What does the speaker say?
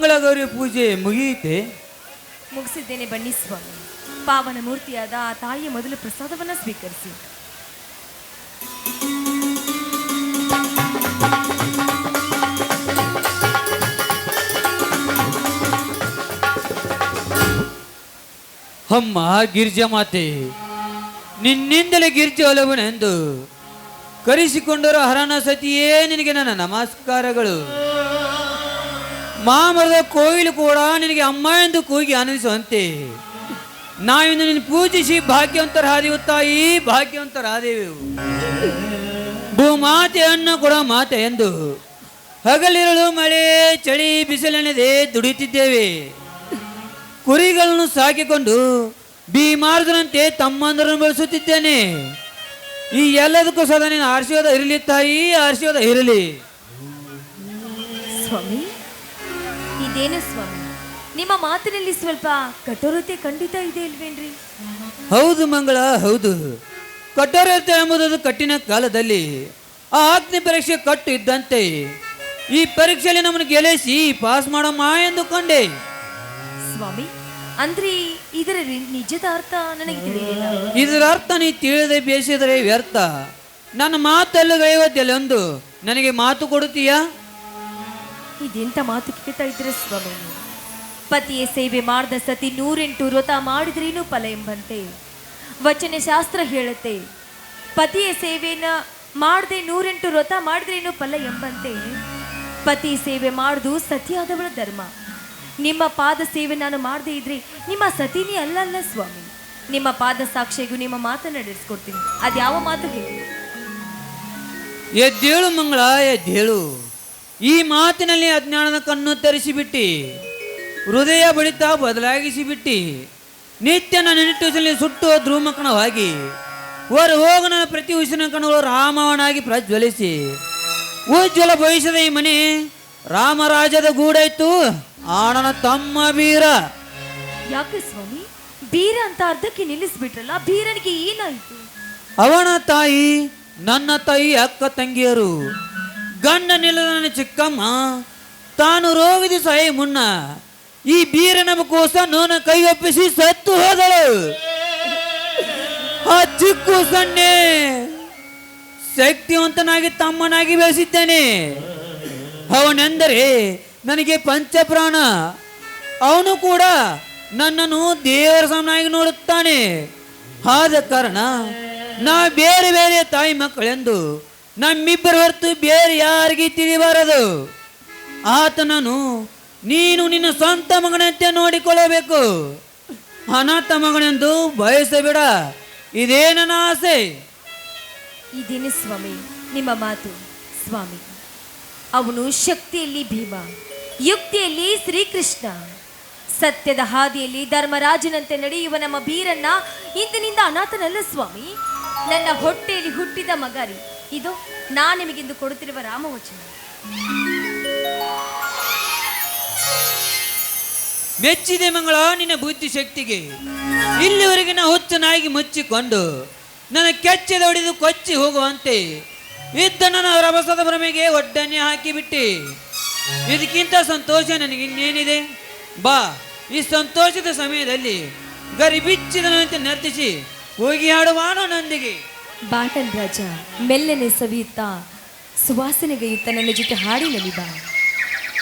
ಮಂಗಳಗೌರಿ ಪೂಜೆ ಮುಗಿಯಿತೆ ಮುಗಿಸಿದ್ದೇನೆ ಬನ್ನಿ ಸ್ವಾಮಿ. ಪಾವನ ಮೂರ್ತಿಯಾದ ಆ ತಾಯಿಯ ಮೊದಲು ಪ್ರಸಾದವನ್ನ ಸ್ವೀಕರಿಸಿ. ಅಮ್ಮ ಗಿರ್ಜಾ ಮಾತೆ ನಿನ್ನಿಂದಲೇ ಗಿರ್ಜೆ ಒಲವನೆಂದು ಕರೆಸಿಕೊಂಡರೂ ಹರಣ ಸತಿಯೇ ನಿನಗೆ ನನ್ನ ನಮಸ್ಕಾರಗಳು. ಮಾಮರದ ಕೋಯಿಲು ಕೂಡ ನಿನಗೆ ಅಮ್ಮ ಎಂದು ಕೂಗಿ ಆನಂದಿಸುವಂತೆ ನಾವಿಂದು ನಿನ್ನ ಪೂಜಿಸಿ ಭಾಗ್ಯವಂತರಾದೆವು ತಾಯಿ ಭಾಗ್ಯವಂತರಾದೆವು. ಭೂಮಾತೆ ಅನ್ನ ಕೂಡ ಮಾತೆ ಎಂದು ಹಗಲಿರಳು ಮಳೆ ಚಳಿ ಬಿಸಿಲೆನದೆ ದುಡಿತಿದ್ದೇವೆ. ಕುರಿಗಳನ್ನು ಸಾಕಿಕೊಂಡು ಭೀಮಾರ್ದನಂತೆ ತಮ್ಮಂದರನ್ನು ಬೆಳೆಸುತ್ತಿದ್ದೇನೆ. ಈ ಎಲ್ಲದಕ್ಕೂ ಸದಾ ನಿನ್ನ ಆಶೀರ್ವಾದ ಇರಲಿ ತಾಯಿ, ಆಶೀರ್ವಾದ ಇರಲಿ. ಸ್ವಾಮಿ. ಇದೇನು ಸ್ವಾಮಿ? ನಿಮ್ಮ ಮಾತಿನಲ್ಲಿ ಸ್ವಲ್ಪ ಕಠೋರತೆ ಖಂಡಿತ ಇದೆ ಇಲ್ವೇನ್ರಿ? ಹೌದು ಮಂಗಳ ಹೌದು. ಕಠೋರತೆ ಎಂಬುದು ಕಠಿಣ ಕಾಲದಲ್ಲಿ ಆ ಅಗ್ನಿ ಪರೀಕ್ಷೆ ಕಟ್ಟು ಇದ್ದಂತೆ ಈ ಪರೀಕ್ಷೆಯಲ್ಲಿ ನಮ್ಮನ್ನು ಗೆಲ್ಲಿಸಿ ಪಾಸ್ ಮಾಡಮ್ಮ ಎಂದುಕೊಂಡೆ. ಸ್ವಾಮಿ ಅಂದ್ರೆ ಇದರ ರಿ- ನಿಜದ ಅರ್ಥ ನನಗೆ ತಿಳಿದಿಲ್ಲ ಇದರ ಅರ್ಥ ನೀ ತಿಳಿದೇ ಬೇಸಿದರೆ ವ್ಯರ್ಥ. ನನ್ನ ಮಾತಲ್ಲಿ ಒಂದು ನನಗೆ ಮಾತು ಕೊಡುತ್ತೀಯಾ? ಇದೆಂತ ಮಾತು ಕೇಳ್ತಾ ಇದ್ರೆ ಸ್ವಾಮಿ? ಪತಿಯ, ಸೇವೆ ಮಾಡಿದ ಸತಿ ನೂರೆಂಟು ವ್ರತ ಮಾಡಿದ್ರೇನು ಫಲ ಎಂಬಂತೆ. ವಚನ ಶಾಸ್ತ್ರ ಹೇಳುತ್ತೆ, ಪತಿಯ, ಸೇವೆನ ಮಾಡದೆ ನೂರೆಂಟು ವ್ರತ ಮಾಡಿದ್ರೇನು ಫಲ ಎಂಬಂತೆ. ಪತಿ ಸೇವೆ ಮಾಡುದು ಸತಿಯಾದವಳ ಧರ್ಮ. ನಿಮ್ಮ ಪಾದ ಸೇವೆ ನಾನು ಮಾಡದೇ ಇದ್ರೆ ನಿಮ್ಮ ಸತಿನೇ ಅಲ್ಲಲ್ಲ ಸ್ವಾಮಿ. ನಿಮ್ಮ ಪಾದ ಸಾಕ್ಷಿಗೂ ನಿಮ್ಮ ಮಾತನ್ನ ನಡೆಸ್ಕೊಡ್ತೀನಿ. ಅದ್ಯಾವ ಮಾತು ಹೇಳಿ? ಎದ್ದೇಳು ಮಂಗಳ, ಎದ್ದೇಳು. ಈ ಮಾತಿನಲ್ಲಿ ಅಜ್ಞಾನದ ಕಣ್ಣು ತರಿಸಿಬಿಟ್ಟಿ ಹೃದಯ ಬಡಿತ ಬದಲಾಗಿಸಿಬಿಟ್ಟಿ ನಿತ್ಯ ನನ್ನ ನಿಟ್ಟುಸಲಿ ಸುಟ್ಟು ಧ್ರುವಮಕಣವಾಗಿ ಹೊರ ಹೋಗ ನನ್ನ ಪ್ರತಿ ಉಸಿನ ಕಣಗಳು ರಾಮವನಾಗಿ ಪ್ರಜ್ವಲಿಸಿ ಉಜ್ವಲ ಭವಿಷ್ಯದ ಈ ಮನೆ ರಾಮರಾಜದ ಗೂಡಾಯ್ತು. ಆಣನ ತಮ್ಮ ಬೀರ. ಯಾಕೆ ಸ್ವಾಮಿ? ಬೀರ ಅಂತ ಅರ್ಧಕ್ಕೆ ನಿಲ್ಲಿಸ್ಬಿಟ್ರಲ್ಲ ಬೀರನಿಗೆ ಏನಾಯ್ತು? ಅವನ ತಾಯಿ ನನ್ನ ತಾಯಿ ಅಕ್ಕ ತಂಗಿಯರು. ಗಂಡ ನಿಲ್ಲದನ ಚಿಕ್ಕಮ್ಮ, ತಾನು ರೋಗದಿ ಸಾಯಿ ಮುನ್ನ, ಈ ಬೀರನಮಕೋಸ ನನ್ನ ಕೈಯೊಪ್ಪಿಸಿ ಸತ್ತು ಹೋದಳು. ಆ ಚಿಕ್ಕು ಸಣ್ಣೆ ಶಕ್ತಿವಂತನಾಗಿ ತಮ್ಮನಾಗಿ ಬೆಳೆಸಿದ್ದೇನೆ. ಅವನೆಂದರೆ ನನಗೆ ಪಂಚಪ್ರಾಣ. ಅವನು ಕೂಡ ನನ್ನನ್ನು ದೇವರ ಸಮನಾಗಿ ನೋಡುತ್ತಾನೆ. ಆದ ಕಾರಣ ನಾ ಬೇರೆ ಬೇರೆ ತಾಯಿ ಮಕ್ಕಳೆಂದು ನಮ್ಮಿಬ್ಬರ ಹೊರತು ಬೇರೆ ಯಾರಿಗೆ ತಿಳಿಬಾರದು. ಆತನನು ನೀನು ನಿನ್ನ ಸ್ವಂತ ಮಗನಂತೆ ನೋಡಿಕೊಳ್ಳಬೇಕು. ಅನಾಥ ಮಗನೆಂದು ಬಯಸಬೇಡ. ಇದೇ ನನ್ನ ಆಸೆ. ಇದೇನು ಸ್ವಾಮಿ, ನಿಮ್ಮ ಮಾತು. ಸ್ವಾಮಿ, ಅವನು ಶಕ್ತಿಯಲ್ಲಿ ಭೀಮ, ಯುಕ್ತಿಯಲ್ಲಿ ಶ್ರೀಕೃಷ್ಣ. ಸತ್ಯದ ಹಾದಿಯಲ್ಲಿ ಧರ್ಮರಾಜನಂತೆ ನಡೆಯುವ ನಮ್ಮ ಬೀರನ್ನ ಇಂದಿನಿಂದ ಅನಾಥನಲ್ಲ ಸ್ವಾಮಿ. ನನ್ನ ಹೊಟ್ಟೆಯಲ್ಲಿ ಹುಟ್ಟಿದ ಮಗರಿ. ಇದು ನಾ ನಿಮಗಿಂದು ಕೊಡುತ್ತಿರುವ ರಾಮವಚನ. ಮೆಚ್ಚಿದೆ ಮಂಗಳ ನಿನ್ನ ಬುದ್ಧಿ ಶಕ್ತಿಗೆ. ಇಲ್ಲಿವರೆಗೆ ನಾ ಹುಚ್ಚನಾಗಿ ಮುಚ್ಚಿಕೊಂಡು ನನ್ನ ಕೆಚ್ಚದ ಹೊಡೆದು ಕೊಚ್ಚಿ ಹೋಗುವಂತೆ ಇದ್ದ ನನ್ನ ರಭಸದ ಭ್ರಮೆಗೆ ಒಡ್ಡನೆ ಹಾಕಿಬಿಟ್ಟೆ. ಇದಕ್ಕಿಂತ ಸಂತೋಷ ನನಗೆ ಇನ್ನೇನಿದೆ? ಬಾ, ಈ ಸಂತೋಷದ ಸಮಯದಲ್ಲಿ ಗರಿಬಿಚ್ಚಿದನಂತೆ ನರ್ತಿಸಿ ಹೋಗಿ ಹಾಡುವಾನ ನೊಂದಿಗೆ ಬಾಟನ್ ರಾಜ ಮೆಲ್ಲನೆ ಸವಿಯುತ್ತಾ ಸುವಾಸನೆಗೆಯುತ್ತ ನನ್ನ ಜೊತೆ ಹಾಡಿ ಬಾ